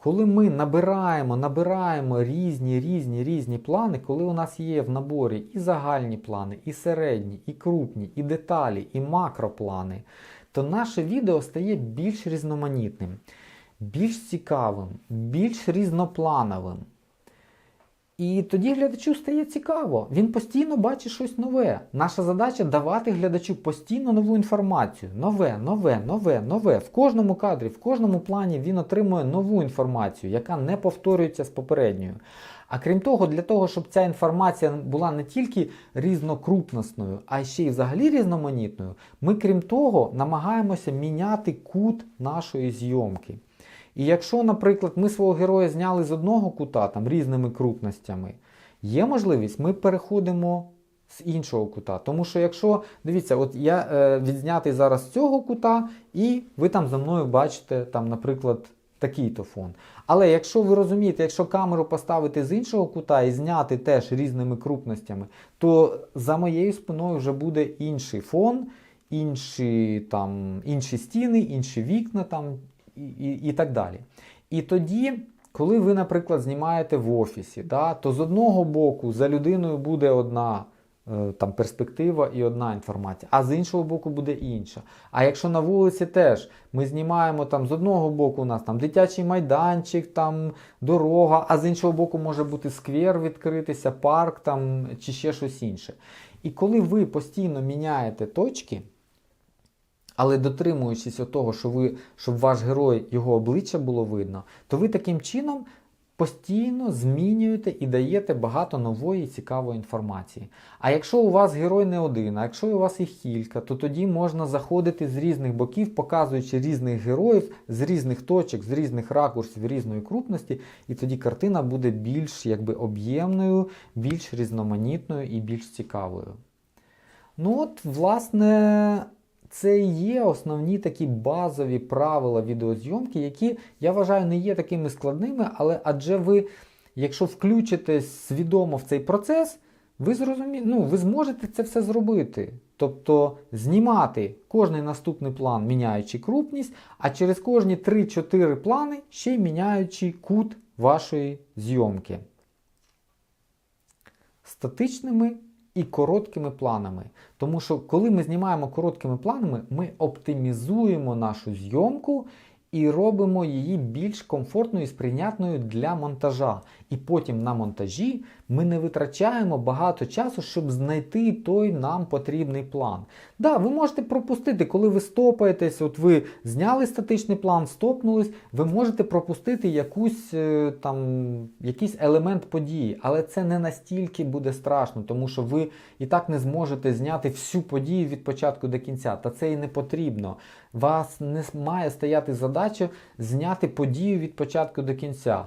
Коли ми набираємо, набираємо різні, різні, різні плани, коли у нас є в наборі і загальні плани, і середні, і крупні, і деталі, і макроплани, то наше відео стає більш різноманітним, більш цікавим, більш різноплановим. І тоді глядачу стає цікаво. Він постійно бачить щось нове. Наша задача давати глядачу постійно нову інформацію. Нове, нове, нове, нове. В кожному кадрі, в кожному плані він отримує нову інформацію, яка не повторюється з попередньою. А крім того, для того, щоб ця інформація була не тільки різнокрупносною, а ще й взагалі різноманітною, ми, крім того, намагаємося міняти кут нашої зйомки. І якщо, наприклад, ми свого героя зняли з одного кута там різними крупностями, є можливість, ми переходимо з іншого кута. Тому що якщо, дивіться, от я е, відзнятий зараз з цього кута, і ви там за мною бачите, там, наприклад, такий-то фон. Але якщо ви розумієте, якщо камеру поставити з іншого кута і зняти теж різними крупностями, то за моєю спиною вже буде інший фон, інші, там, інші стіни, інші вікна там, і, і, так далі. І тоді, коли ви, наприклад, знімаєте в офісі, да, то з одного боку за людиною буде одна е, там, перспектива і одна інформація, а з іншого боку буде інша. А якщо на вулиці теж ми знімаємо там з одного боку у нас там дитячий майданчик, там дорога, а з іншого боку може бути сквер відкритися, парк там, чи ще щось інше. І коли ви постійно міняєте точки, але дотримуючись того, що ви, щоб ваш герой його обличчя було видно, то ви таким чином постійно змінюєте і даєте багато нової цікавої інформації. А якщо у вас герой не один, а якщо у вас їх кілька, то тоді можна заходити з різних боків, показуючи різних героїв з різних точок, з різних ракурсів, різної крупності, і тоді картина буде більш якби об'ємною, більш різноманітною і більш цікавою. Ну от, власне, це і є основні такі базові правила відеозйомки, які, я вважаю, не є такими складними, але адже ви, якщо включитесь свідомо в цей процес, ви зрозумі... ну, ви зможете це все зробити. Тобто знімати кожний наступний план, міняючи крупність, а через кожні 3-4 плани ще й міняючи кут вашої зйомки. Статичними і короткими планами. Тому що, коли ми знімаємо короткими планами, ми оптимізуємо нашу зйомку і робимо її більш комфортною і сприйнятною для монтажа. І потім на монтажі ми не витрачаємо багато часу, щоб знайти той нам потрібний план. Да, ви можете пропустити, коли ви стопаєтесь, от ви зняли статичний план, стопнулись, ви можете пропустити якусь, е, там, якийсь елемент події, але це не настільки буде страшно, тому що ви і так не зможете зняти всю подію від початку до кінця. Та це і не потрібно. Вас не має стояти задача зняти подію від початку до кінця.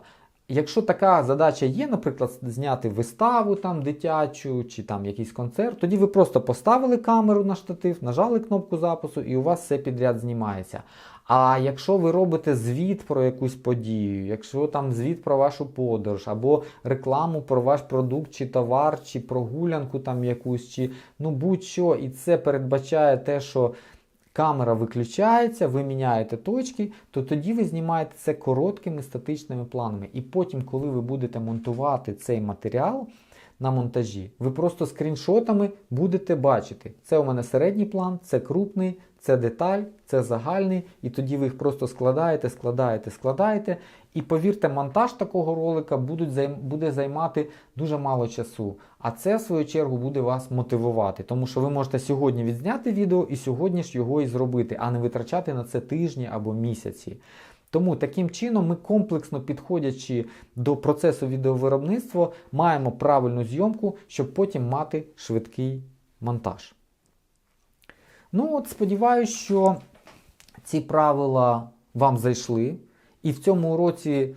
Якщо така задача є, наприклад, зняти виставу там дитячу чи там якийсь концерт, тоді ви просто поставили камеру на штатив, нажали кнопку запису і у вас все підряд знімається. А якщо ви робите звіт про якусь подію, якщо там звіт про вашу подорож, або рекламу про ваш продукт, чи товар, чи прогулянку там якусь, чи ну будь-що, і це передбачає те, що камера виключається, ви міняєте точки, то тоді ви знімаєте це короткими статичними планами. І потім, коли ви будете монтувати цей матеріал на монтажі, ви просто скріншотами будете бачити. Це у мене середній план, це крупний, це деталь, це загальний, і тоді ви їх просто складаєте, складаєте, складаєте. І повірте, монтаж такого ролика буде займати дуже мало часу. А це, в свою чергу, буде вас мотивувати, тому що ви можете сьогодні відзняти відео і сьогодні ж його і зробити, а не витрачати на це тижні або місяці. Тому таким чином ми комплексно підходячи до процесу відеовиробництва, маємо правильну зйомку, щоб потім мати швидкий монтаж. Ну от сподіваюся, що ці правила вам зайшли. І в цьому уроці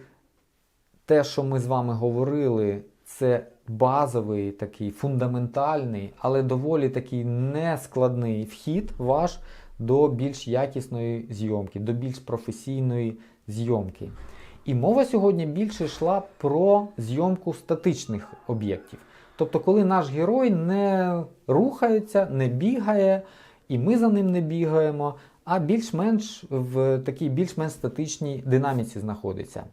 те, що ми з вами говорили, це базовий такий фундаментальний, але доволі такий нескладний вхід ваш до більш якісної зйомки, до більш професійної зйомки. І мова сьогодні більше йшла про зйомку статичних об'єктів. Тобто, коли наш герой не рухається, не бігає, і ми за ним не бігаємо, а більш-менш в такій більш-менш статичній динаміці знаходиться.